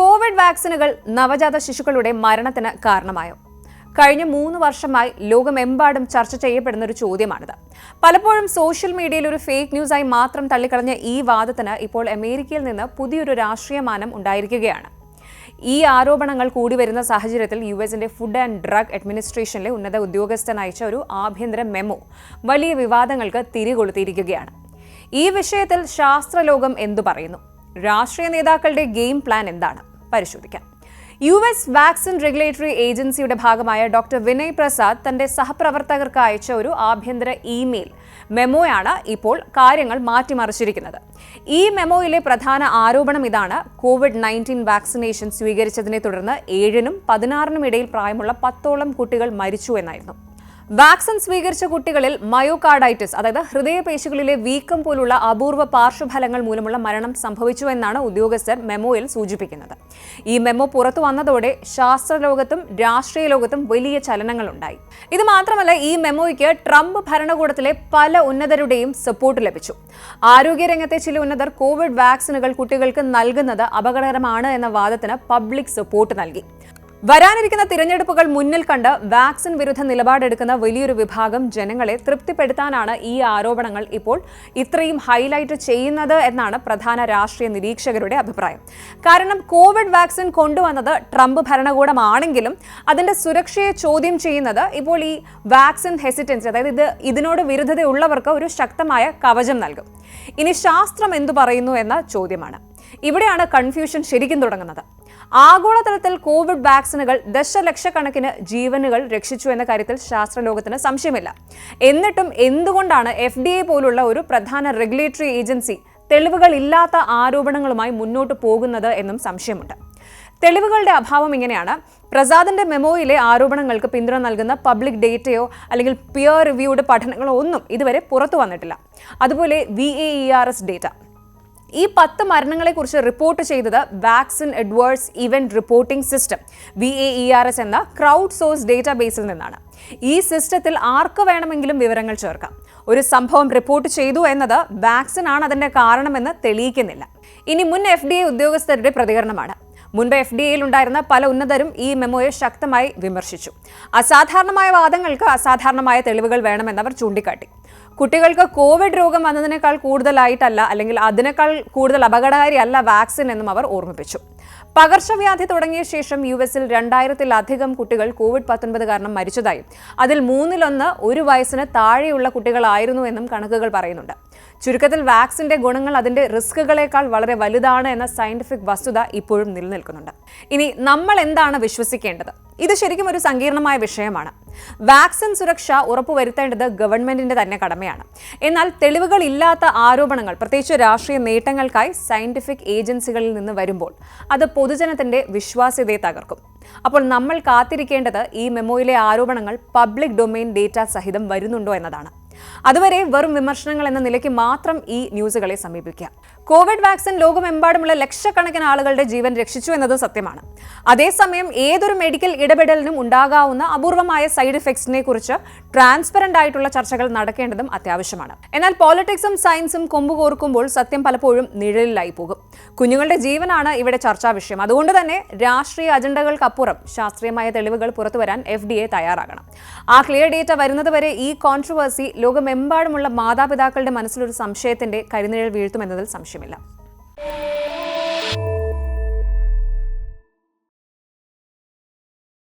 Covid വാക്സിനുകൾ നവജാത ശിശുക്കളുടെ മരണത്തിന് കാരണമായോ? കഴിഞ്ഞ മൂന്ന് വർഷമായി ലോകമെമ്പാടും ചർച്ച ചെയ്യപ്പെടുന്ന ഒരു ചോദ്യമാണിത്. പലപ്പോഴും സോഷ്യൽ മീഡിയയിൽ ഒരു ഫേക്ക് ന്യൂസായി മാത്രം തള്ളിക്കളഞ്ഞ ഈ വാദത്തിന് ഇപ്പോൾ അമേരിക്കയിൽ നിന്ന് പുതിയൊരു രാഷ്ട്രീയമാനം ഉണ്ടായിരിക്കുകയാണ്. ഈ ആരോപണങ്ങൾ കൂടി വരുന്ന സാഹചര്യത്തിൽ യു എസിന്റെ ഫുഡ് ആൻഡ് ഡ്രഗ് അഡ്മിനിസ്ട്രേഷനിലെ ഉന്നത ഉദ്യോഗസ്ഥൻ അയച്ച ഒരു ആഭ്യന്തര മെമ്മോ വലിയ വിവാദങ്ങൾക്ക് തിരികൊളുത്തിയിരിക്കുകയാണ്. ഈ വിഷയത്തിൽ ശാസ്ത്രലോകം എന്തു പറയുന്നു? രാഷ്ട്രീയ നേതാക്കളുടെ ഗെയിം പ്ലാൻ എന്താണ്? പരിശോധിക്കാം. യു എസ് വാക്സിൻ റെഗുലേറ്ററി ഏജൻസിയുടെ ഭാഗമായ ഡോക്ടർ വിനയ് പ്രസാദ് തന്റെ സഹപ്രവർത്തകർക്ക് അയച്ച ഒരു ആഭ്യന്തര ഇമെയിൽ മെമ്മോയാണ് ഇപ്പോൾ കാര്യങ്ങൾ മാറ്റിമറിച്ചിരിക്കുന്നത്. ഈ മെമ്മോയിലെ പ്രധാന ആരോപണം ഇതാണ്. കോവിഡ് നയന്റീൻ വാക്സിനേഷൻ സ്വീകരിച്ചതിനെ തുടർന്ന് ഏഴിനും പതിനാറിനും ഇടയിൽ പ്രായമുള്ള പത്തോളം കുട്ടികൾ മരിച്ചു എന്നായിരുന്നു. വാക്സിൻ സ്വീകരിച്ച കുട്ടികളിൽ മയോകാർഡൈറ്റിസ് അതായത് ഹൃദയപേശികളിലെ വീക്കം പോലുള്ള അപൂർവ പാർശ്വഫലങ്ങൾ മൂലമുള്ള മരണം സംഭവിച്ചു എന്നാണ് ഉദ്യോഗസ്ഥർ മെമ്മോയിൽ സൂചിപ്പിക്കുന്നത്. ഈ മെമ്മോ പുറത്തു വന്നതോടെ ശാസ്ത്രലോകത്തും രാഷ്ട്രീയ ലോകത്തും വലിയ ചലനങ്ങളുണ്ടായി. ഇത് മാത്രമല്ല ഈ മെമ്മോയ്ക്ക് ട്രംപ് ഭരണകൂടത്തിലെ പല ഉന്നതരുടെയും സപ്പോർട്ട് ലഭിച്ചു. ആരോഗ്യരംഗത്തെ ചില ഉന്നതർ കോവിഡ് വാക്സിനുകൾ കുട്ടികൾക്ക് നൽകുന്നത് അപകടകരമാണ് എന്ന വാദത്തിന് പബ്ലിക് സപ്പോർട്ട് നൽകി. വരാനിരിക്കുന്ന തിരഞ്ഞെടുപ്പുകൾ മുന്നിൽ കണ്ട് വാക്സിൻ വിരുദ്ധ നിലപാടെടുക്കുന്ന വലിയൊരു വിഭാഗം ജനങ്ങളെ തൃപ്തിപ്പെടുത്താനാണ് ഈ ആരോപണങ്ങൾ ഇപ്പോൾ ഇത്രയും ഹൈലൈറ്റ് ചെയ്യുന്നത് എന്നാണ് പ്രധാന രാഷ്ട്രീയ നിരീക്ഷകരുടെ അഭിപ്രായം. കാരണം കോവിഡ് വാക്സിൻ കൊണ്ടുവന്നത് ട്രംപ് ഭരണകൂടമാണെങ്കിലും അതിന്റെ സുരക്ഷയെ ചോദ്യം ചെയ്യുന്നത് ഇപ്പോൾ ഈ വാക്സിൻ ഹെസിറ്റൻസി അതായത് ഇത് ഇതിനോട് വിരുദ്ധതയുള്ളവർക്ക് ഒരു ശക്തമായ കവചം നൽകും. ഇനി ശാസ്ത്രം എന്തു പറയുന്നു എന്ന ചോദ്യമാണ്. ഇവിടെയാണ് കൺഫ്യൂഷൻ ശരിക്കും തുടങ്ങുന്നത്. ആഗോളതലത്തിൽ കോവിഡ് വാക്സിനുകൾ ദശലക്ഷക്കണക്കിന് ജീവനുകൾ രക്ഷിച്ചു എന്ന കാര്യത്തിൽ ശാസ്ത്രലോകത്തിന് സംശയമില്ല. എന്നിട്ടും എന്തുകൊണ്ടാണ് എഫ് ഡി എ പോലുള്ള ഒരു പ്രധാന റെഗുലേറ്ററി ഏജൻസി തെളിവുകളില്ലാത്ത ആരോപണങ്ങളുമായി മുന്നോട്ട് പോകുന്നത് എന്നും സംശയമുണ്ട്. തെളിവുകളുടെ അഭാവം ഇങ്ങനെയാണ്. പ്രസാദിന്റെ മെമ്മോയിലെ ആരോപണങ്ങൾക്ക് പിന്തുണ നൽകുന്ന പബ്ലിക് ഡേറ്റയോ അല്ലെങ്കിൽ പിയർ റിവ്യൂഡ് പഠനങ്ങളോ ഒന്നും ഇതുവരെ പുറത്തു വന്നിട്ടില്ല. അതുപോലെ V A E R S data ഈ പത്ത് മരണങ്ങളെക്കുറിച്ച് റിപ്പോർട്ട് ചെയ്തത് vaccine adverse event reporting system V A E R S എന്ന ക്രൗഡ് സോഴ്സ് ഡേറ്റാബേസിൽ നിന്നാണ്. ഈ സിസ്റ്റത്തിൽ ആർക്ക് വേണമെങ്കിലും വിവരങ്ങൾ ചേർക്കാം. ഒരു സംഭവം റിപ്പോർട്ട് ചെയ്തു എന്നത് വാക്സിൻ ആണ് അതിന്റെ കാരണമെന്ന് തെളിയിക്കുന്നില്ല. ഇനി മുൻ എഫ് ഡി എ ഉദ്യോഗസ്ഥരുടെ പ്രതികരണമാണ്. മുൻപ് എഫ് ഡി എയിൽ ഉണ്ടായിരുന്ന പല ഉന്നതരും ഈ മെമ്മോയെ ശക്തമായി വിമർശിച്ചു. അസാധാരണമായ വാദങ്ങൾക്ക് അസാധാരണമായ തെളിവുകൾ വേണമെന്നവർ ചൂണ്ടിക്കാട്ടി. കുട്ടികൾക്ക് കോവിഡ് രോഗം വന്നതിനേക്കാൾ കൂടുതലായിട്ടല്ല അല്ലെങ്കിൽ അതിനേക്കാൾ കൂടുതൽ അപകടകാരിയല്ല വാക്സിൻ എന്നും അവർ ഓർമ്മിപ്പിച്ചു. പകർച്ചവ്യാധി തുടങ്ങിയ ശേഷം യു എസിൽ രണ്ടായിരത്തിലധികം കുട്ടികൾ കോവിഡ് പത്തൊൻപത് കാരണം മരിച്ചതായും. അതിൽ മൂന്നിലൊന്ന് ഒരു വയസ്സിന് താഴെയുള്ള കുട്ടികളായിരുന്നു എന്നും കണക്കുകൾ പറയുന്നുണ്ട്. ചുരുക്കത്തിൽ വാക്സിന്റെ ഗുണങ്ങൾ അതിന്റെ റിസ്കുകളേക്കാൾ വളരെ വലുതാണ് എന്ന സയന്റിഫിക് വസ്തുത ഇപ്പോഴും നിലനിൽക്കുന്നുണ്ട്. ഇനി നമ്മൾ എന്താണ് വിശ്വസിക്കേണ്ടത്? ഇത് ശരിക്കും ഒരു സങ്കീർണമായ വിഷയമാണ്. വാക്സിൻ സുരക്ഷ ഉറപ്പുവരുത്തേണ്ടത് ഗവൺമെന്റിന്റെ തന്നെ കടമയാണ്. എന്നാൽ തെളിവുകൾ ഇല്ലാത്ത ആരോപണങ്ങൾ പ്രത്യേകിച്ച് രാഷ്ട്രീയ നേട്ടങ്ങൾക്കായി സയന്റിഫിക് ഏജൻസികളിൽ നിന്ന് വരുമ്പോൾ അത് പൊതുജനത്തിന്റെ വിശ്വാസ്യതയെ തകർക്കും. അപ്പോൾ നമ്മൾ കാത്തിരിക്കേണ്ടത് ഈ മെമ്മോയിലെ ആരോപണങ്ങൾ പബ്ലിക് ഡൊമെയിൻ ഡേറ്റ സഹിതം വരുന്നുണ്ടോ എന്നതാണ്. അതുവരെ വെറും വിമർശനങ്ങൾ എന്ന നിലയ്ക്ക് മാത്രം ഈ ന്യൂസുകളെ സമീപിക്കുക. കോവിഡ് വാക്സിൻ ലോകമെമ്പാടുമുള്ള ലക്ഷക്കണക്കിന് ആളുകളുടെ ജീവൻ രക്ഷിച്ചു എന്നത് സത്യമാണ്. അതേസമയം ഏതൊരു മെഡിക്കൽ ഇടപെടലിനും ഉണ്ടാകാവുന്ന അപൂർവമായ സൈഡ് ഇഫക്ട്സിനെ കുറിച്ച് ട്രാൻസ്പെറന്റ് ആയിട്ടുള്ള ചർച്ചകൾ നടക്കേണ്ടതും അത്യാവശ്യമാണ്. എന്നാൽ പോളിറ്റിക്സും സയൻസും കൊമ്പുകോർക്കുമ്പോൾ സത്യം പലപ്പോഴും നിഴലിലായി പോകും. കുഞ്ഞുങ്ങളുടെ ജീവനാണ് ഇവിടെ ചർച്ചാ വിഷയം. അതുകൊണ്ട് തന്നെ രാഷ്ട്രീയ അജണ്ടകൾക്കപ്പുറം ശാസ്ത്രീയമായ തെളിവുകൾ പുറത്തുവരാൻ എഫ് ഡി എ തയ്യാറാകണം. ആ ക്ലിയർ ഡേറ്റ വരുന്നതുവരെ ഈ കോൺട്രവേഴ്സി ലോകമെമ്പാടുമുള്ള മാതാപിതാക്കളുടെ മനസ്സിലൊരു സംശയത്തിന്റെ കരിനിഴൽ വീഴ്ത്തുമെന്നതിൽ സംശയമില്ല.